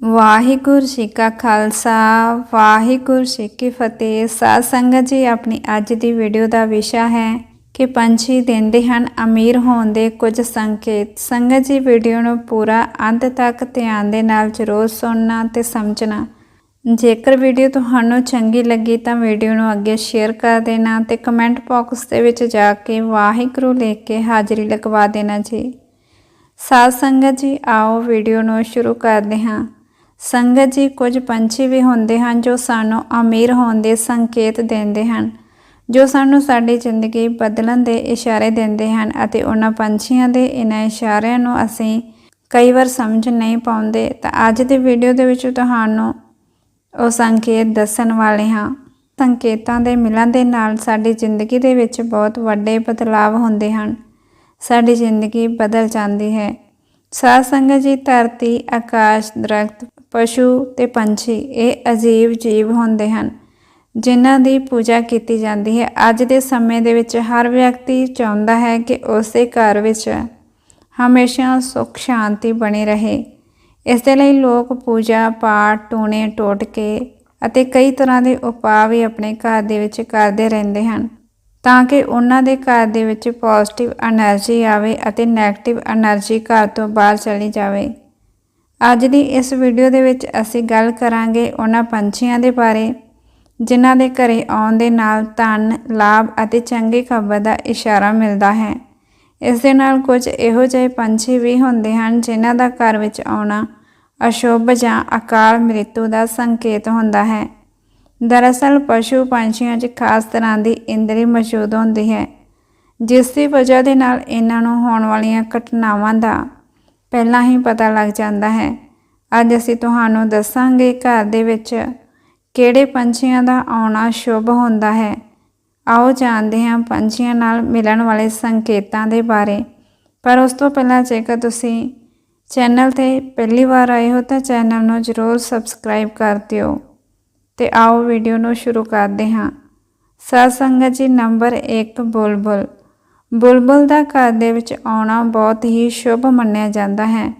ਵਾਹਿਗੁਰੂ ਜੀ ਕਾ ਖਾਲਸਾ, ਵਾਹਿਗੁਰੂ ਜੀ ਕੀ ਫਤਿਹ। ਸਾਧ ਸੰਗਤ ਜੀ, ਆਪਣੀ ਅੱਜ ਦੀ ਵੀਡੀਓ ਦਾ ਵਿਸ਼ਾ ਹੈ ਕਿ ਪੰਛੀ ਦਿੰਦੇ ਹਨ ਅਮੀਰ ਹੋਣ ਦੇ ਕੁਝ ਸੰਕੇਤ। ਸੰਗਤ ਜੀ ਵੀਡੀਓ ਨੂੰ ਪੂਰਾ ਅੰਤ ਤੱਕ ਧਿਆਨ ਦੇ ਨਾਲ ਜ਼ਰੂਰ ਸੁਣਨਾ ਤੇ ਸਮਝਣਾ। ਜੇਕਰ ਵੀਡੀਓ ਤੁਹਾਨੂੰ ਚੰਗੀ ਲੱਗੀ ਤਾਂ ਵੀਡੀਓ ਨੂੰ ਅੱਗੇ ਸ਼ੇਅਰ ਕਰ ਦੇਣਾ ਤੇ ਕਮੈਂਟ ਬਾਕਸ ਦੇ ਵਿੱਚ ਜਾ ਕੇ ਵਾਹਿਗੁਰੂ ਲਿਖ ਕੇ ਹਾਜ਼ਰੀ ਲਗਵਾ ਦੇਣਾ ਜੀ। ਸਾਧ ਸੰਗਤ ਜੀ, ਆਓ ਵੀਡੀਓ ਨੂੰ ਸ਼ੁਰੂ ਕਰਦੇ ਹਾਂ। ਸੰਗਤ ਜੀ, ਕੁਝ ਪੰਛੀ ਵੀ ਹੁੰਦੇ ਹਨ ਜੋ ਸਾਨੂੰ ਅਮੀਰ ਹੋਣ ਦੇ ਸੰਕੇਤ ਦਿੰਦੇ ਹਨ, ਜੋ ਸਾਨੂੰ ਸਾਡੀ ਜ਼ਿੰਦਗੀ ਬਦਲਣ ਦੇ ਇਸ਼ਾਰੇ ਦਿੰਦੇ ਹਨ ਅਤੇ ਉਹਨਾਂ ਪੰਛੀਆਂ ਦੇ ਇਹਨਾਂ ਇਸ਼ਾਰਿਆਂ ਨੂੰ ਅਸੀਂ ਕਈ ਵਾਰ ਸਮਝ ਨਹੀਂ ਪਾਉਂਦੇ। ਤਾਂ ਅੱਜ ਦੀ ਵੀਡੀਓ ਦੇ ਵਿੱਚ ਤੁਹਾਨੂੰ ਉਹ ਸੰਕੇਤ ਦੱਸਣ ਵਾਲੇ ਹਾਂ। ਸੰਕੇਤਾਂ ਦੇ ਮਿਲਣ ਦੇ ਨਾਲ ਸਾਡੀ ਜ਼ਿੰਦਗੀ ਦੇ ਵਿੱਚ ਬਹੁਤ ਵੱਡੇ ਬਦਲਾਅ ਹੁੰਦੇ ਹਨ। ਸਾਡੀ ਜ਼ਿੰਦਗੀ ਬਦਲ ਜਾਂਦੀ ਹੈ। ਸਾਧ ਸੰਗਤ ਜੀ, ਧਰਤੀ, ਆਕਾਸ਼, ਦਰਖਤ ਪਸ਼ੂ ਤੇ ਪੰਛੀ, ਇਹ ਅਜੀਬ ਜੀਵ ਹੁੰਦੇ ਹਨ, ਜਿਨ੍ਹਾਂ ਦੀ ਪੂਜਾ ਕੀਤੀ ਜਾਂਦੀ ਹੈ। ਅੱਜ ਦੇ ਸਮੇਂ ਦੇ ਵਿੱਚ ਹਰ ਵਿਅਕਤੀ ਚਾਹੁੰਦਾ ਹੈ ਕਿ ਉਸੇ ਘਰ ਵਿੱਚ ਹਮੇਸ਼ਾ ਸੁਖ, ਸ਼ਾਂਤੀ ਬਣੀ ਰਹੇ। ਇਸ ਦੇ ਲਈ ਲੋਕ ਪੂਜਾ ਪਾਠ, ਟੂਣੇ ਟੋਟਕੇ ਅਤੇ ਕਈ ਤਰ੍ਹਾਂ ਦੇ ਉਪਾਅ ਵੀ ਆਪਣੇ ਘਰ ਦੇ ਵਿੱਚ ਕਰਦੇ ਰਹਿੰਦੇ ਹਨ, ਤਾਂ ਕਿ ਉਹਨਾਂ ਦੇ ਘਰ ਦੇ ਵਿੱਚ ਪੋਜ਼ਿਟਿਵ એનર્ਜੀ ਆਵੇ ਅਤੇ ਨੈਗੇਟਿਵ એનર્ਜੀ ਘਰ ਤੋਂ ਬਾਹਰ ਚਲੀ ਜਾਵੇ। ਅੱਜ ਦੀ ਇਸ ਵੀਡੀਓ ਦੇ ਵਿੱਚ ਅਸੀਂ ਗੱਲ ਕਰਾਂਗੇ ਉਹਨਾਂ ਪੰਛੀਆਂ ਦੇ ਬਾਰੇ, ਜਿਨ੍ਹਾਂ ਦੇ ਘਰੇ ਆਉਣ ਦੇ ਨਾਲ ਧਨ, ਲਾਭ ਅਤੇ ਚੰਗੀ ਖਬਰ ਦਾ ਇਸ਼ਾਰਾ ਮਿਲਦਾ ਹੈ। ਇਸ ਦੇ ਨਾਲ ਕੁਝ ਇਹੋ ਜਿਹੇ ਪੰਛੀ ਵੀ ਹੁੰਦੇ ਹਨ ਜਿਨ੍ਹਾਂ ਦਾ ਘਰ ਵਿੱਚ ਆਉਣਾ ਅਸ਼ੁਭ ਜਾਂ ਅਕਾਲ ਮ੍ਰਿਤੂ ਦਾ ਸੰਕੇਤ ਹੁੰਦਾ ਹੈ। ਦਰਅਸਲ ਪਸ਼ੂ ਪੰਛੀਆਂ 'ਚ ਖਾਸ ਤਰ੍ਹਾਂ ਦੀ ਇੰਦਰੀ ਮੌਜੂਦ ਹੁੰਦੀ ਹੈ, ਜਿਸ ਦੀ ਵਜ੍ਹਾ ਦੇ ਨਾਲ ਇਹਨਾਂ ਨੂੰ ਹੋਣ ਵਾਲੀਆਂ ਘਟਨਾਵਾਂ ਦਾ ਪਹਿਲਾਂ ਹੀ ਪਤਾ ਲੱਗ ਜਾਂਦਾ ਹੈ। ਅੱਜ ਅਸੀਂ ਤੁਹਾਨੂੰ ਦੱਸਾਂਗੇ ਘਰ ਦੇ ਵਿੱਚ ਕਿਹੜੇ ਪੰਛੀਆਂ ਦਾ ਆਉਣਾ ਸ਼ੁਭ ਹੁੰਦਾ ਹੈ। ਆਓ ਜਾਣਦੇ ਹਾਂ ਪੰਛੀਆਂ ਨਾਲ ਮਿਲਣ ਵਾਲੇ ਸੰਕੇਤਾਂ ਦੇ ਬਾਰੇ। ਪਰ ਉਸ ਤੋਂ ਪਹਿਲਾਂ ਜੇਕਰ ਤੁਸੀਂ ਚੈਨਲ ਤੇ ਪਹਿਲੀ ਵਾਰ ਆਏ ਹੋ ਤਾਂ ਚੈਨਲ ਨੂੰ ਜ਼ਰੂਰ ਸਬਸਕ੍ਰਾਈਬ ਕਰ ਦਿਓ। ਤੇ ਆਓ ਵੀਡੀਓ ਨੂੰ ਸ਼ੁਰੂ ਕਰਦੇ ਹਾਂ। ਸਾਧ ਸੰਗਤ ਜੀ ਨੰਬਰ 1 ਬੁਲਬੁਲ। ਬੁਲਬੁਲ ਦਾ ਘਰ ਦੇ ਵਿੱਚ ਆਉਣਾ ਬਹੁਤ ਹੀ ਸ਼ੁਭ ਮੰਨਿਆ ਜਾਂਦਾ ਹੈ।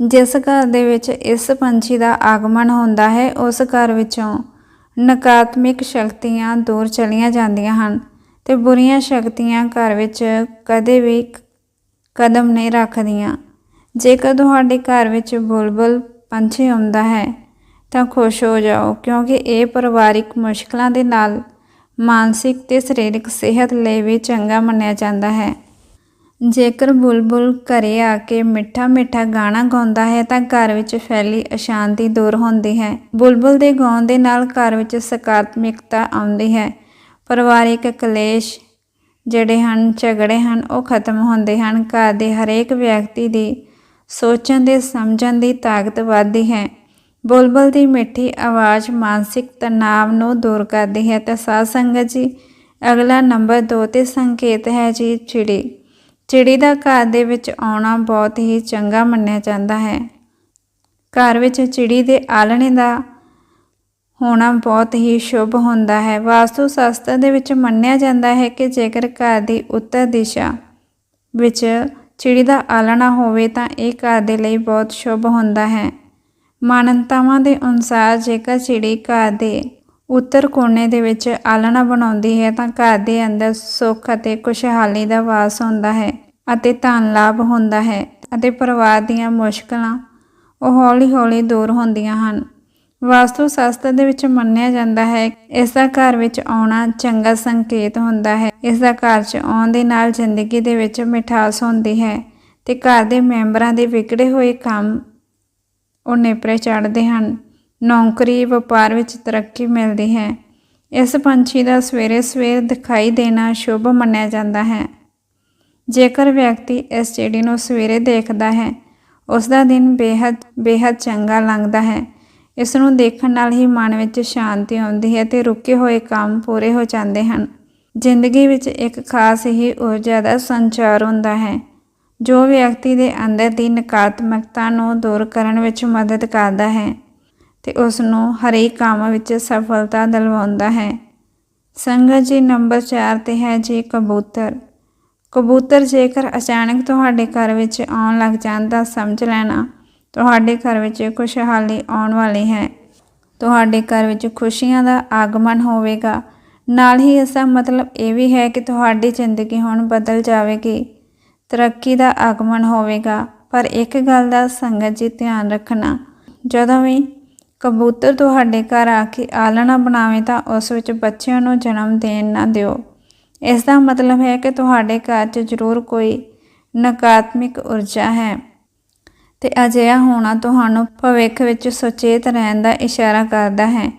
ਜਿਸ ਘਰ ਦੇ ਵਿੱਚ ਇਸ ਪੰਛੀ ਦਾ ਆਗਮਨ ਹੁੰਦਾ ਹੈ, ਉਸ ਘਰ ਵਿੱਚੋਂ ਨਕਾਰਾਤਮਕ ਸ਼ਕਤੀਆਂ ਦੂਰ ਚਲੀਆਂ ਜਾਂਦੀਆਂ ਹਨ ਤੇ ਬੁਰੀਆਂ ਸ਼ਕਤੀਆਂ ਘਰ ਵਿੱਚ ਕਦੇ ਵੀ ਕਦਮ ਨਹੀਂ ਰੱਖਦੀਆਂ। ਜੇਕਰ ਤੁਹਾਡੇ ਘਰ ਵਿੱਚ ਬੁਲਬੁਲ ਪੰਛੀ ਆਉਂਦਾ ਹੈ, ਤਾਂ ਖੁਸ਼ ਹੋ ਜਾਓ ਕਿਉਂਕਿ ਇਹ ਪਰਿਵਾਰਿਕ ਮੁਸ਼ਕਲਾਂ ਦੇ ਨਾਲ ਮਾਨਸਿਕ ਤੇ ਸਰੀਰਕ ਸਿਹਤ ਲਈ ਵੀ ਚੰਗਾ ਮੰਨਿਆ ਜਾਂਦਾ ਹੈ। ਜੇਕਰ ਬੁਲਬੁਲ ਘਰੇ ਆ ਕੇ ਮਿੱਠਾ ਮਿੱਠਾ ਗਾਣਾ ਗਾਉਂਦਾ ਹੈ ਤਾਂ ਘਰ ਵਿੱਚ ਫੈਲੀ ਅਸ਼ਾਂਤੀ ਦੂਰ ਹੁੰਦੀ ਹੈ। ਬੁਲਬੁਲ ਦੇ ਗਾਉਣ ਦੇ ਨਾਲ ਘਰ ਵਿੱਚ ਸਕਾਰਾਤਮਕਤਾ ਆਉਂਦੀ ਹੈ। ਪਰਿਵਾਰਿਕ ਕਲੇਸ਼ ਜਿਹੜੇ ਹਨ, ਝਗੜੇ ਹਨ, ਉਹ ਖਤਮ ਹੁੰਦੇ ਹਨ। ਘਰ ਦੇ ਹਰੇਕ ਵਿਅਕਤੀ ਦੀ ਸੋਚਣ ਦੇ ਸਮਝਣ ਦੀ ਤਾਕਤ ਵੱਧਦੀ ਹੈ। ਬੁਲਬੁਲ ਦੀ ਮਿੱਠੀ ਆਵਾਜ਼ ਮਾਨਸਿਕ ਤਣਾਅ ਨੂੰ ਦੂਰ ਕਰਦੀ ਹੈ ਤਾਂ ਸਾਧ ਸੰਗਤ ਜੀ, ਅਗਲਾ ਨੰਬਰ 2 ਤੇ ਸੰਕੇਤ ਹੈ ਜੀ, ਚਿੜੀ। ਚਿੜੀ ਦਾ ਘਰ ਦੇ ਵਿੱਚ ਆਉਣਾ ਬਹੁਤ ਹੀ ਚੰਗਾ ਮੰਨਿਆ ਜਾਂਦਾ ਹੈ। ਘਰ ਵਿੱਚ ਚਿੜੀ ਦੇ ਆਲਣੇ ਦਾ ਹੋਣਾ ਬਹੁਤ ਹੀ ਸ਼ੁਭ ਹੁੰਦਾ ਹੈ। ਵਾਸਤੂ ਸ਼ਾਸਤਰ ਦੇ ਵਿੱਚ ਮੰਨਿਆ ਜਾਂਦਾ ਹੈ ਕਿ ਜੇਕਰ ਘਰ ਦੀ ਉੱਤਰ ਦਿਸ਼ਾ ਵਿੱਚ ਚਿੜੀ ਦਾ ਆਲਣਾ ਹੋਵੇ ਤਾਂ ਇਹ ਘਰ ਦੇ ਲਈ ਬਹੁਤ ਸ਼ੁਭ ਹੁੰਦਾ ਹੈ। ਮਾਨੰਤਾਵਾਂ ਦੇ ਅਨੁਸਾਰ ਜੇਕਰ ਚਿੜੀ ਘਰ ਦੇ ਉੱਤਰ ਕੋਨੇ ਦੇ ਵਿੱਚ ਆਲਣਾ ਬਣਾਉਂਦੀ ਹੈ ਤਾਂ ਘਰ ਦੇ ਅੰਦਰ ਸੁੱਖ ਅਤੇ ਖੁਸ਼ਹਾਲੀ ਦਾ ਵਾਸ ਹੁੰਦਾ ਹੈ ਅਤੇ ਧਨ ਲਾਭ ਹੁੰਦਾ ਹੈ ਅਤੇ ਪਰਿਵਾਰ ਦੀਆਂ ਮੁਸ਼ਕਲਾਂ ਉਹ ਹੌਲੀ-ਹੌਲੀ ਦੂਰ ਹੁੰਦੀਆਂ ਹਨ। ਵਾਸਤੂ ਸ਼ਾਸਤਰ ਦੇ ਵਿੱਚ ਮੰਨਿਆ ਜਾਂਦਾ ਹੈ, ਇਸ ਦਾ ਘਰ ਵਿੱਚ ਆਉਣਾ ਚੰਗਾ ਸੰਕੇਤ ਹੁੰਦਾ ਹੈ। ਇਸ ਦਾ ਘਰ 'ਚ ਆਉਣ ਦੇ ਨਾਲ ਜ਼ਿੰਦਗੀ ਦੇ ਵਿੱਚ ਮਿਠਾਸ ਹੁੰਦੀ ਹੈ ਤੇ ਘਰ ਦੇ ਮੈਂਬਰਾਂ ਦੇ ਵਿਗੜੇ ਹੋਏ ਕੰਮ ਉਹ ਨੇਪਰੇ ਚੜਦੇ ਹਨ। ਨੌਕਰੀ ਵਪਾਰ ਵਿੱਚ ਤਰੱਕੀ ਮਿਲਦੀ ਹੈ। ਇਸ ਪੰਛੀ ਦਾ ਸਵੇਰੇ ਸਵੇਰ ਦਿਖਾਈ ਦੇਣਾ ਸ਼ੁਭ ਮੰਨਿਆ ਜਾਂਦਾ ਹੈ। ਜੇਕਰ ਵਿਅਕਤੀ ਇਸ ਚਿੜੀ ਨੂੰ ਸਵੇਰੇ ਦੇਖਦਾ ਹੈ, ਉਸ ਦਾ ਦਿਨ ਬੇहद ਬੇहद ਚੰਗਾ ਲੰਘਦਾ ਹੈ। ਇਸ ਨੂੰ ਦੇਖਣ ਨਾਲ ਹੀ ਮਨ ਵਿੱਚ ਸ਼ਾਂਤੀ ਆਉਂਦੀ ਹੈ ਤੇ ਰੁਕੇ ਹੋਏ ਕੰਮ ਪੂਰੇ ਹੋ ਜਾਂਦੇ ਹਨ। ਜ਼ਿੰਦਗੀ ਵਿੱਚ ਇੱਕ ਖਾਸ ਹੀ ਊਰਜਾ ਦਾ ਸੰਚਾਰ ਹੁੰਦਾ ਹੈ। ਜੋ ਵਿਅਕਤੀ ਦੇ ਅੰਦਰ ਦੀ ਨਕਾਰਾਤਮਕਤਾ ਨੂੰ ਦੂਰ ਕਰਨ ਵਿੱਚ ਮਦਦ ਕਰਦਾ ਹੈ ਤੇ ਉਸ ਨੂੰ ਹਰੇਕ ਕੰਮ ਵਿੱਚ ਸਫਲਤਾ ਦਿਲਵਾਉਂਦਾ ਹੈ। ਸੰਗਤ ਜੀ ਨੰਬਰ 4 ਤੇ ਹੈ ਜੀ ਕਬੂਤਰ। ਕਬੂਤਰ ਜੇਕਰ ਅਚਾਨਕ ਤੁਹਾਡੇ ਘਰ ਵਿੱਚ ਆਉਣ ਲੱਗ ਜਾਂਦਾ ਸਮਝ ਲੈਣਾ, ਤੁਹਾਡੇ ਘਰ ਵਿੱਚ ਖੁਸ਼ਹਾਲੀ ਆਉਣ ਵਾਲੀ ਹੈ। ਤੁਹਾਡੇ ਘਰ ਵਿੱਚ ਖੁਸ਼ੀਆਂ ਦਾ ਆਗਮਨ ਹੋਵੇਗਾ। ਨਾਲ ਹੀ ਇਸ ਦਾ ਮਤਲਬ ਇਹ ਵੀ ਹੈ ਕਿ ਤੁਹਾਡੀ ਜ਼ਿੰਦਗੀ ਹੁਣ ਬਦਲ ਜਾਵੇਗੀ। ਤਰੱਕੀ ਦਾ ਆਗਮਨ ਹੋਵੇਗਾ। ਪਰ ਇੱਕ ਗੱਲ ਦਾ ਸੰਗਤ ਜੀ ਧਿਆਨ ਰੱਖਣਾ, ਜਦੋਂ ਵੀ ਕਬੂਤਰ ਤੁਹਾਡੇ ਘਰ ਆ ਕੇ ਆਲਣਾ ਬਣਾਵੇ ਤਾਂ ਉਸ ਵਿੱਚ ਬੱਚਿਆਂ ਨੂੰ ਜਨਮ ਦੇਣ ਨਾ ਦਿਓ। ਇਸ ਦਾ ਮਤਲਬ ਹੈ ਕਿ ਤੁਹਾਡੇ ਘਰ 'ਚ ਜ਼ਰੂਰ ਕੋਈ ਨਕਾਰਾਤਮਕ ਊਰਜਾ ਹੈ ਤੇ ਅਜਿਹਾ ਹੋਣਾ ਤੁਹਾਨੂੰ ਭਵਿੱਖ ਵਿੱਚ ਸੁਚੇਤ ਰਹਿਣ ਦਾ ਇਸ਼ਾਰਾ ਕਰਦਾ ਹੈ।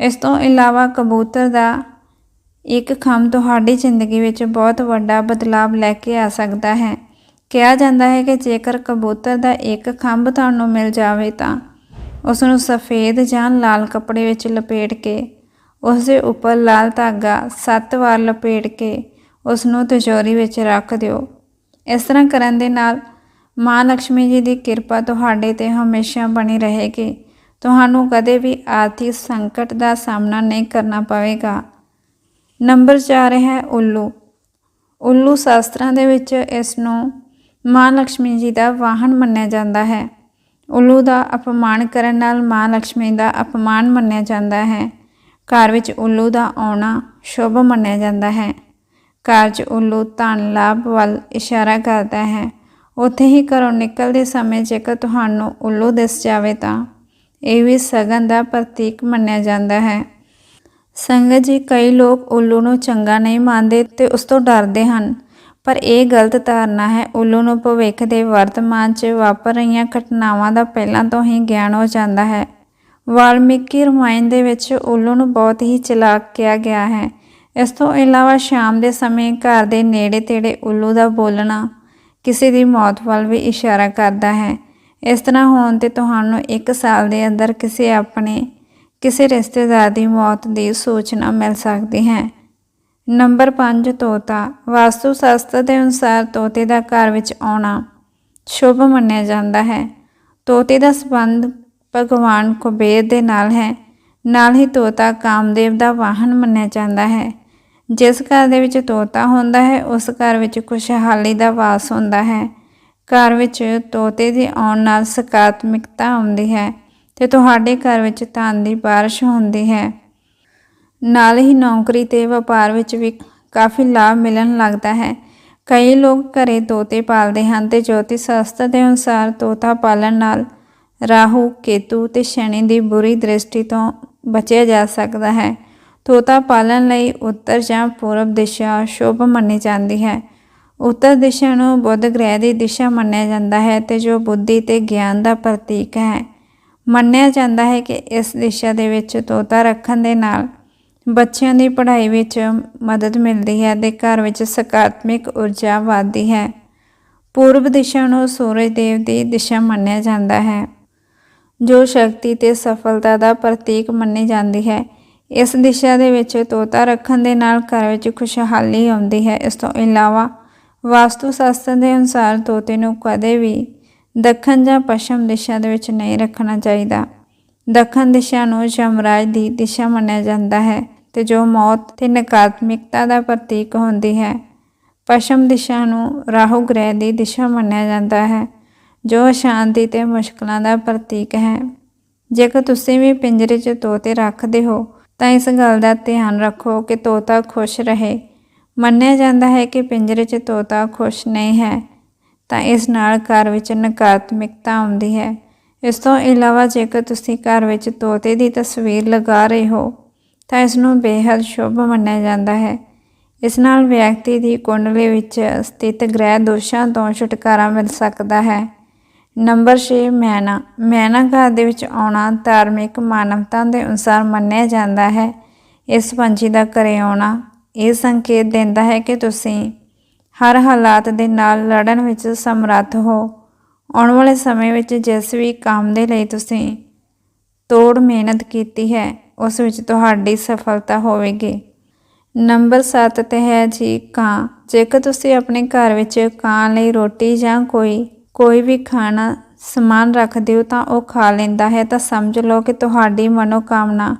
ਇਸ ਤੋਂ ਇਲਾਵਾ ਕਬੂਤਰ ਦਾ ਇੱਕ ਖੰਭ ਤੁਹਾਡੀ ਜ਼ਿੰਦਗੀ ਵਿੱਚ ਬਹੁਤ ਵੱਡਾ ਬਦਲਾਅ ਲੈ ਕੇ ਆ ਸਕਦਾ ਹੈ। ਕਿਹਾ ਜਾਂਦਾ ਹੈ ਕਿ ਜੇਕਰ ਕਬੂਤਰ ਦਾ ਇੱਕ ਖੰਭ ਤੁਹਾਨੂੰ ਮਿਲ ਜਾਵੇ ਤਾਂ ਉਸ ਨੂੰ ਸਫੇਦ ਜਾਂ ਲਾਲ ਕੱਪੜੇ ਵਿੱਚ ਲਪੇਟ ਕੇ ਉਸ ਦੇ ਉੱਪਰ ਲਾਲ ਧਾਗਾ ਸੱਤ ਵਾਰ ਲਪੇਟ ਕੇ ਉਸ ਨੂੰ ਤਿਜੋਰੀ ਵਿੱਚ ਰੱਖ ਦਿਓ। ਇਸ ਤਰ੍ਹਾਂ ਕਰਨ ਦੇ ਨਾਲ ਮਾਂ ਲక్ష్ਮੀ ਜੀ ਦੀ ਕਿਰਪਾ ਤੁਹਾਡੇ ਤੇ ਹਮੇਸ਼ਾ ਬਣੀ ਰਹੇਗੀ। ਤੁਹਾਨੂੰ ਕਦੇ ਵੀ ਆਰਥਿਕ ਸੰਕਟ ਦਾ ਸਾਹਮਣਾ ਨਹੀਂ ਕਰਨਾ ਪਵੇਗਾ। ਨੰਬਰ 4 ਹੈ ਉੱਲੂ। ਉੱਲੂ ਸ਼ਾਸਤਰਾਂ ਦੇ ਵਿੱਚ ਇਸ ਨੂੰ ਮਾਂ ਲక్ష్ਮੀ ਜੀ ਦਾ ਵਾਹਨ ਮੰਨਿਆ ਜਾਂਦਾ ਹੈ। ਉੱਲੂ ਦਾ ਅਪਮਾਨ ਕਰਨ ਨਾਲ ਮਾਂ ਲక్ష్ਮੀ ਦਾ ਅਪਮਾਨ ਮੰਨਿਆ ਜਾਂਦਾ ਹੈ। ਘਰ ਵਿੱਚ ਉੱਲੂ ਦਾ ਆਉਣਾ ਸ਼ੁਭ ਮੰਨਿਆ ਜਾਂਦਾ ਹੈ। ਘਰ 'ਚ ਉੱਲੂ ਧਨ ਲਾਭ ਵੱਲ ਇਸ਼ਾਰਾ ਕਰਦਾ ਹੈ। ਉੱਥੇ ਹੀ ਘਰੋਂ ਨਿਕਲਦੇ ਸਮੇਂ ਜੇਕਰ ਤੁਹਾਨੂੰ ਉੱਲੂ ਦਿਸ ਜਾਵੇ ਤਾਂ ਇਹ ਵੀ ਸਗਨ ਦਾ ਪ੍ਰਤੀਕ ਮੰਨਿਆ ਜਾਂਦਾ ਹੈ। ਸੰਗਤ ਜੀ, ਕਈ ਲੋਕ ਉੱਲੂ ਨੂੰ ਚੰਗਾ ਨਹੀਂ ਮੰਨਦੇ ਤੇ ਉਸ ਤੋਂ ਡਰਦੇ ਹਨ। ਪਰ ਇਹ ਗਲਤ ਧਾਰਨਾ ਹੈ। ਉੱਲੂ ਨੂੰ ਭਵਿੱਖ ਦੇ ਵਰਤਮਾਨ 'ਚ ਵਾਪਰ ਰਹੀਆਂ ਘਟਨਾਵਾਂ ਦਾ ਪਹਿਲਾਂ ਤੋਂ ਹੀ ਗਿਆਨ ਹੋ ਜਾਂਦਾ ਹੈ। ਵਾਲਮੀਕੀ ਰਮਾਇਣ ਦੇ ਵਿੱਚ ਉੱਲੂ ਨੂੰ ਬਹੁਤ ਹੀ ਚਲਾਕ ਕਿਹਾ ਗਿਆ ਹੈ। ਇਸ ਤੋਂ ਇਲਾਵਾ ਸ਼ਾਮ ਦੇ ਸਮੇਂ ਘਰ ਦੇ ਨੇੜੇ ਤੇੜੇ ਉੱਲੂ ਦਾ ਬੋਲਣਾ ਕਿਸੇ ਦੀ ਮੌਤ ਵੱਲ ਵੀ ਇਸ਼ਾਰਾ ਕਰਦਾ ਹੈ। ਇਸ ਤਰ੍ਹਾਂ ਹੋਣ ਤੇ ਤੁਹਾਨੂੰ 1 ਸਾਲ ਦੇ ਅੰਦਰ ਕਿਸੇ ਆਪਣੇ ਕਿਸੇ ਰਿਸ਼ਤੇਦਾਰ ਦੀ ਮੌਤ ਦੀ ਸੂਚਨਾ ਮਿਲ ਸਕਦੀ ਹੈ। ਨੰਬਰ 5 ਤੋਤਾ। ਵਾਸਤੂ ਸ਼ਾਸਤਰ ਦੇ ਅਨੁਸਾਰ ਤੋਤੇ ਦਾ ਘਰ ਵਿੱਚ ਆਉਣਾ ਸ਼ੁਭ ਮੰਨਿਆ ਜਾਂਦਾ ਹੈ। ਤੋਤੇ ਦਾ ਸੰਬੰਧ ਭਗਵਾਨ ਕੁਬੇਰ ਦੇ ਨਾਲ ਹੈ। ਨਾਲ ਹੀ ਤੋਤਾ ਕਾਮਦੇਵ ਦਾ ਵਾਹਨ ਮੰਨਿਆ ਜਾਂਦਾ ਹੈ। ਜਿਸ ਘਰ ਦੇ ਵਿੱਚ ਤੋਤਾ ਹੁੰਦਾ ਹੈ, ਉਸ ਘਰ ਵਿੱਚ ਖੁਸ਼ਹਾਲੀ ਦਾ ਵਾਸ ਹੁੰਦਾ ਹੈ। ਘਰ ਵਿੱਚ ਤੋਤੇ ਦੇ ਆਉਣ ਨਾਲ ਸਕਾਰਾਤਮਕਤਾ ਆਉਂਦੀ ਹੈ। ਤੇ ਤੁਹਾਡੇ ਘਰ ਵਿੱਚ ਧਨ ਦੀ ਬਾਰਿਸ਼ ਹੁੰਦੀ ਹੈ। ਨਾਲ ਹੀ ਨੌਕਰੀ ਤੇ ਵਪਾਰ ਵਿੱਚ ਵੀ ਕਾਫੀ ਲਾਭ ਮਿਲਣ ਲੱਗਦਾ ਹੈ। ਕਈ ਲੋਕ ਘਰੇ ਤੋਤੇ ਪਾਲਦੇ ਹਨ ਤੇ ਜੋਤਿਸ਼ ਸ਼ਾਸਤਰ ਦੇ ਅਨੁਸਾਰ ਤੋਤਾ ਪਾਲਣ ਨਾਲ ਰਾਹੂ, ਕੇਤੂ ਤੇ ਸ਼ਨੀ ਦੀ ਬੁਰੀ ਦ੍ਰਿਸ਼ਟੀ ਤੋਂ ਬਚਿਆ ਜਾ ਸਕਦਾ ਹੈ। ਤੋਤਾ ਪਾਲਣ ਲਈ ਉੱਤਰ ਜਾਂ ਪੂਰਬ ਦਿਸ਼ਾ ਸ਼ੁਭ ਮੰਨੀ ਜਾਂਦੀ ਹੈ। ਉੱਤਰ ਦਿਸ਼ਾ ਨੂੰ ਬੁੱਧ ਗ੍ਰਹਿ ਦੀ ਦਿਸ਼ਾ ਮੰਨਿਆ ਜਾਂਦਾ ਹੈ ਤੇ ਜੋ ਬੁੱਧੀ ਤੇ ਗਿਆਨ ਦਾ ਪ੍ਰਤੀਕ ਹੈ। ਮੰਨਿਆ ਜਾਂਦਾ ਹੈ ਕਿ ਇਸ ਦਿਸ਼ਾ ਦੇ ਵਿੱਚ ਤੋਤਾ ਰੱਖਣ ਦੇ ਨਾਲ ਬੱਚਿਆਂ ਦੀ ਪੜ੍ਹਾਈ ਵਿੱਚ ਮਦਦ ਮਿਲਦੀ ਹੈ ਤੇ ਘਰ ਵਿੱਚ ਸਕਾਰਾਤਮਕ ਊਰਜਾ ਵਧਦੀ ਹੈ। ਪੂਰਬ ਦਿਸ਼ਾ ਨੂੰ ਸੂਰਜ ਦੇਵ ਦੀ ਦਿਸ਼ਾ ਮੰਨਿਆ ਜਾਂਦਾ ਹੈ, ਜੋ ਸ਼ਕਤੀ ਤੇ ਸਫਲਤਾ ਦਾ ਪ੍ਰਤੀਕ ਮੰਨੀ ਜਾਂਦੀ ਹੈ। ਇਸ ਦਿਸ਼ਾ ਦੇ ਵਿੱਚ ਤੋਤਾ ਰੱਖਣ ਦੇ ਨਾਲ ਘਰ ਵਿੱਚ ਖੁਸ਼ਹਾਲੀ ਆਉਂਦੀ ਹੈ। ਇਸ ਤੋਂ ਇਲਾਵਾ ਵਾਸਤੂ ਸ਼ਾਸਤਰ ਦੇ ਅਨੁਸਾਰ ਤੋਤੇ ਨੂੰ ਕਦੇ ਵੀ ਦੱਖਣ ਜਾਂ ਪੱਛਮ ਦਿਸ਼ਾ ਦੇ ਵਿੱਚ ਨਹੀਂ ਰੱਖਣਾ ਚਾਹੀਦਾ। ਦੱਖਣ ਦਿਸ਼ਾ ਨੂੰ ਯਮਰਾਜ ਦੀ ਦਿਸ਼ਾ ਮੰਨਿਆ ਜਾਂਦਾ ਹੈ ਤੇ ਜੋ ਮੌਤ ਤੇ ਨਕਾਰਾਤਮਕਤਾ ਦਾ ਪ੍ਰਤੀਕ ਹੁੰਦੀ ਹੈ। ਪੱਛਮ ਦਿਸ਼ਾ ਨੂੰ ਰਾਹੂ ਗ੍ਰਹਿ ਦੀ ਦਿਸ਼ਾ ਮੰਨਿਆ ਜਾਂਦਾ ਹੈ, ਜੋ ਸ਼ਾਂਤੀ ਤੇ ਮੁਸ਼ਕਲਾਂ ਦਾ ਪ੍ਰਤੀਕ ਹੈ। ਜੇਕਰ ਤੁਸੀਂ ਵੀ ਪਿੰਜਰੇ 'ਚ ਤੋਤੇ ਰੱਖਦੇ ਹੋ, ਤਾਂ ਇਸ ਗੱਲ ਦਾ ਧਿਆਨ ਰੱਖੋ ਕਿ ਤੋਤਾ ਖੁਸ਼ ਰਹੇ। ਮੰਨਿਆ ਜਾਂਦਾ ਹੈ ਕਿ ਪਿੰਜਰੇ 'ਚ ਤੋਤਾ ਖੁਸ਼ ਨਹੀਂ ਹੈ। ਤਾਂ ਇਸ ਨਾਲ ਘਰ ਵਿੱਚ ਨਕਾਰਾਤਮਕਤਾ ਆਉਂਦੀ ਹੈ। ਇਸ ਤੋਂ ਇਲਾਵਾ ਜੇਕਰ ਤੁਸੀਂ ਘਰ ਵਿੱਚ ਤੋਤੇ ਦੀ ਤਸਵੀਰ ਲਗਾ ਰਹੇ ਹੋ, ਤਾਂ ਇਸ ਨੂੰ ਬੇहद ਸ਼ੁਭ ਮੰਨਿਆ ਜਾਂਦਾ ਹੈ। ਇਸ ਨਾਲ ਵਿਅਕਤੀ ਦੀ ਕੁੰਡਲੀ ਵਿੱਚ ਸਥਿਤ ਗ੍ਰਹਿ ਦੋਸ਼ਾਂ ਤੋਂ ਛੁਟਕਾਰਾ ਮਿਲ ਸਕਦਾ ਹੈ। ਨੰਬਰ 6 ਮੈਨਾ। ਮੈਨਾ ਘਰ ਦੇ ਵਿੱਚ ਆਉਣਾ ਧਾਰਮਿਕ ਮਾਨਵਤਾ ਦੇ ਅਨੁਸਾਰ ਮੰਨਿਆ ਜਾਂਦਾ ਹੈ। ਇਸ ਪੰਛੀ ਦਾ ਘਰੇ ਆਉਣਾ ਇਹ ਸੰਕੇਤ ਦਿੰਦਾ ਹੈ ਕਿ ਤੁਸੀਂ ਹਰ ਹਾਲਾਤ ਦੇ ਨਾਲ ਲੜਨ ਵਿੱਚ ਸਮਰੱਥ ਹੋ। ਆਉਣ ਵਾਲੇ ਸਮੇਂ ਵਿੱਚ ਜਿਸ ਵੀ ਕੰਮ ਦੇ ਲਈ ਤੁਸੀਂ ਤੋੜ ਮਿਹਨਤ ਕੀਤੀ ਹੈ, ਉਸ ਵਿੱਚ ਤੁਹਾਡੀ ਸਫਲਤਾ ਹੋਵੇਗੀ। ਨੰਬਰ 7 ਤੇ ਹੈ ਜੀ, ਕਾਂ। ਜੇਕਰ ਤੁਸੀਂ ਆਪਣੇ ਘਰ ਵਿੱਚ ਕਾਂ ਲਈ ਰੋਟੀ ਜਾਂ ਕੋਈ ਕੋਈ ਵੀ ਖਾਣਾ ਸਮਾਨ ਰੱਖਦੇ ਹੋ ਤਾਂ ਉਹ ਖਾ ਲੈਂਦਾ ਹੈ, ਤਾਂ ਸਮਝ ਲਓ ਕਿ ਤੁਹਾਡੀ ਮਨੋਕਾਮਨਾ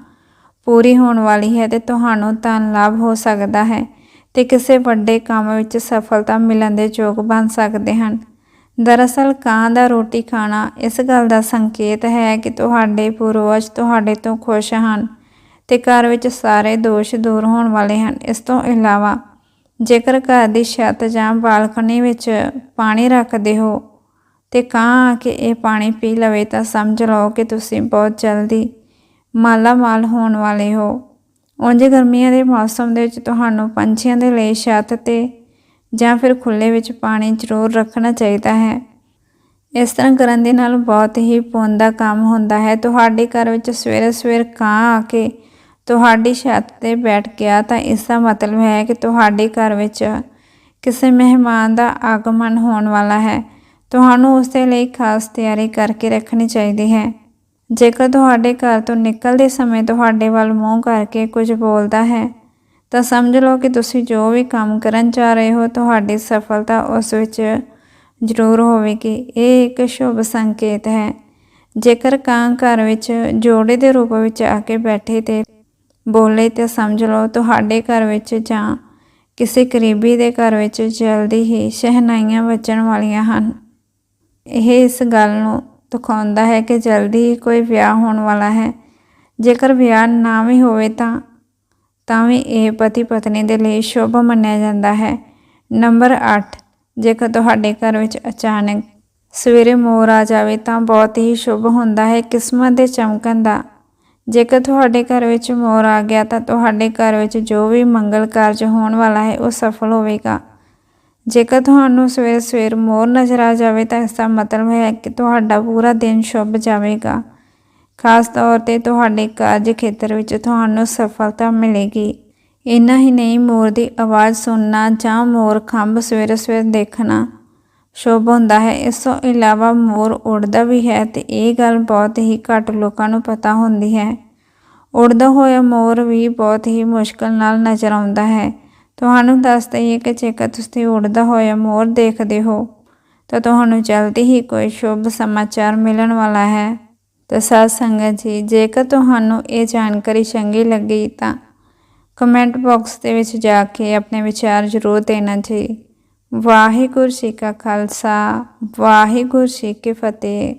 ਪੂਰੀ ਹੋਣ ਵਾਲੀ ਹੈ ਤੇ ਤੁਹਾਨੂੰ ਧਨ ਲਾਭ ਹੋ ਸਕਦਾ ਹੈ। ਤੇ ਕਿਸੇ ਵੱਡੇ ਕੰਮ ਵਿੱਚ ਸਫਲਤਾ ਮਿਲਣ ਦੇ ਯੋਗ ਬਣ ਸਕਦੇ ਹਨ। ਦਰਅਸਲ, ਕਾਂ ਦਾ ਰੋਟੀ ਖਾਣਾ ਇਸ ਗੱਲ ਦਾ ਸੰਕੇਤ ਹੈ ਕਿ ਤੁਹਾਡੇ ਪੂਰਵਜ ਤੁਹਾਡੇ ਤੋਂ ਖੁਸ਼ ਹਨ ਤੇ ਘਰ ਵਿੱਚ ਸਾਰੇ ਦੋਸ਼ ਦੂਰ ਹੋਣ ਵਾਲੇ ਹਨ। ਇਸ ਤੋਂ ਇਲਾਵਾ, ਜੇਕਰ ਘਰ ਦੀ ਛੱਤ ਜਾਂ ਬਾਲਕਨੀ ਵਿੱਚ ਪਾਣੀ ਰੱਖਦੇ ਹੋ ਤੇ ਕਾਂ ਆ ਕੇ ਇਹ ਪਾਣੀ ਪੀ ਲਵੇ ਤਾਂ ਸਮਝ ਲਓ ਕਿ ਤੁਸੀਂ ਬਹੁਤ ਜਲਦੀ ਮਾਲਾ ਮਾਲ ਹੋਣ ਵਾਲੇ ਹੋ। ਉਂਝ ਗਰਮੀਆਂ ਦੇ ਮੌਸਮ ਦੇ ਵਿੱਚ ਤੁਹਾਨੂੰ ਪੰਛੀਆਂ ਦੇ ਲਈ ਛੱਤ ਤੇ ਜਾਂ ਫਿਰ ਖੁੱਲ੍ਹੇ ਵਿੱਚ ਪਾਣੀ ਜ਼ਰੂਰ ਰੱਖਣਾ ਚਾਹੀਦਾ ਹੈ। ਇਸ ਤਰ੍ਹਾਂ ਕਰਨ ਦੇ ਨਾਲ ਬਹੁਤ ਹੀ ਪੁੰਨ ਦਾ ਕੰਮ ਹੁੰਦਾ ਹੈ। ਤੁਹਾਡੇ ਘਰ ਵਿੱਚ ਸਵੇਰੇ ਸਵੇਰ ਕਾਂ ਆ ਕੇ ਤੁਹਾਡੀ ਛੱਤ ਤੇ ਬੈਠ ਗਿਆ ਤਾਂ ਇਸ ਦਾ ਮਤਲਬ ਹੈ ਕਿ ਤੁਹਾਡੇ ਘਰ ਵਿੱਚ ਕਿਸੇ ਮਹਿਮਾਨ ਦਾ ਆਗਮਨ ਹੋਣ ਵਾਲਾ ਹੈ। ਤੁਹਾਨੂੰ ਉਸ ਦੇ ਲਈ ਖਾਸ ਤਿਆਰੀ ਕਰਕੇ ਰੱਖਣੀ ਚਾਹੀਦੀ ਹੈ। ਜੇਕਰ ਤੁਹਾਡੇ ਘਰ ਤੋਂ ਨਿਕਲਦੇ ਸਮੇਂ ਤੁਹਾਡੇ ਵੱਲ ਮੂੰਹ ਕਰਕੇ ਕੁਝ ਬੋਲਦਾ ਹੈ, ਤਾਂ ਸਮਝ ਲਓ ਕਿ ਤੁਸੀਂ ਜੋ ਵੀ ਕੰਮ ਕਰਨ ਜਾ ਰਹੇ ਹੋ, ਤੁਹਾਡੀ ਸਫਲਤਾ ਉਸ ਵਿੱਚ ਜ਼ਰੂਰ ਹੋਵੇਗੀ। ਇਹ ਇੱਕ ਸ਼ੁਭ ਸੰਕੇਤ ਹੈ। ਜੇਕਰ ਕਾਂ ਘਰ ਵਿੱਚ ਜੋੜੇ ਦੇ ਰੂਪ ਵਿੱਚ ਆ ਕੇ ਬੈਠੇ ਤੇ ਬੋਲੇ, ਤੇ ਸਮਝ ਲਓ ਤੁਹਾਡੇ ਘਰ ਵਿੱਚ ਜਾਂ ਕਿਸੇ ਕਰੀਬੀ ਦੇ ਘਰ ਵਿੱਚ ਜਲਦੀ ਹੀ ਸ਼ਹਿਨਾਈਆਂ ਵੱਜਣ ਵਾਲੀਆਂ ਹਨ। ਇਹ ਇਸ ਗੱਲ ਨੂੰ ਦਿਖਾਉਂਦਾ ਹੈ ਕਿ ਜਲਦੀ ਹੀ ਕੋਈ ਵਿਆਹ ਹੋਣ ਵਾਲਾ ਹੈ। ਜੇਕਰ ਵਿਆਹ ਨਾ ਵੀ ਹੋਵੇ ਤਾਂ ਤਾਂ ਵੀ ਇਹ ਪਤੀ ਪਤਨੀ ਦੇ ਲਈ ਸ਼ੁਭ ਮੰਨਿਆ ਜਾਂਦਾ ਹੈ। ਨੰਬਰ 8 ਜੇਕਰ ਤੁਹਾਡੇ ਘਰ ਵਿੱਚ ਅਚਾਨਕ ਸਵੇਰੇ ਮੋਰ ਆ ਜਾਵੇ ਤਾਂ ਬਹੁਤ ਹੀ ਸ਼ੁਭ ਹੁੰਦਾ ਹੈ। ਕਿਸਮਤ ਦੇ ਚਮਕਣ ਦਾ, ਜੇਕਰ ਤੁਹਾਡੇ ਘਰ ਵਿੱਚ ਮੋਰ ਆ ਗਿਆ ਤਾਂ ਤੁਹਾਡੇ ਘਰ ਵਿੱਚ ਜੋ ਵੀ ਮੰਗਲ ਕਾਰਜ ਹੋਣ ਵਾਲਾ ਹੈ ਉਹ ਸਫਲ ਹੋਵੇਗਾ। ਜੇਕਰ ਤੁਹਾਨੂੰ ਸਵੇਰ ਸਵੇਰ ਮੋਰ ਨਜ਼ਰ ਆ ਜਾਵੇ ਤਾਂ ਇਸ ਦਾ ਮਤਲਬ ਹੈ ਕਿ ਤੁਹਾਡਾ ਪੂਰਾ ਦਿਨ ਸ਼ੁਭ ਜਾਵੇਗਾ। ਖਾਸ ਤੌਰ ਤੇ ਤੁਹਾਡੇ ਕਾਰਜ ਖੇਤਰ ਵਿੱਚ ਤੁਹਾਨੂੰ ਸਫਲਤਾ ਮਿਲੇਗੀ। ਇੰਨਾ ਹੀ ਨਹੀਂ, ਮੋਰ ਦੀ ਆਵਾਜ਼ ਸੁਣਨਾ ਜਾਂ ਮੋਰ ਖੰਭ ਸਵੇਰੇ ਸਵੇਰ ਦੇਖਣਾ ਸ਼ੁਭ ਹੁੰਦਾ ਹੈ। ਇਸ ਤੋਂ ਇਲਾਵਾ ਮੋਰ ਉੜਦਾ ਵੀ ਹੈ ਤੇ ਇਹ ਗੱਲ ਬਹੁਤ ਹੀ ਘੱਟ ਲੋਕਾਂ ਨੂੰ ਪਤਾ ਹੁੰਦੀ ਹੈ। ਉੜਦਾ ਹੋਇਆ ਮੋਰ ਵੀ ਬਹੁਤ ਹੀ ਮੁਸ਼ਕਲ ਨਾਲ ਨਜ਼ਰ ਆਉਂਦਾ ਹੈ। ਤੁਹਾਨੂੰ ਦੱਸ ਦਈਏ ਕਿ ਜੇਕਰ ਤੁਸੀਂ ਉੜਦਾ ਹੋਇਆ ਮੋਰ ਦੇਖਦੇ ਹੋ, ਤਾਂ ਤੁਹਾਨੂੰ ਜਲਦੀ ਹੀ ਕੋਈ ਸ਼ੁਭ ਸਮਾਚਾਰ ਮਿਲਣ ਵਾਲਾ ਹੈ। ਤਾਂ ਸਾਧ ਸੰਗਤ ਜੀ, ਜੇਕਰ ਤੁਹਾਨੂੰ ਇਹ ਜਾਣਕਾਰੀ ਚੰਗੀ ਲੱਗੀ, ਤਾਂ ਕਮੈਂਟ ਬਾਕਸ ਦੇ ਵਿੱਚ ਜਾ ਕੇ ਆਪਣੇ ਵਿਚਾਰ ਜ਼ਰੂਰ ਦੇਣਾ ਜੀ। ਵਾਹਿਗੁਰੂ ਜੀ ਕਾ ਖਾਲਸਾ, ਵਾਹਿਗੁਰੂ ਜੀ ਕੀ ਫਤਿਹ।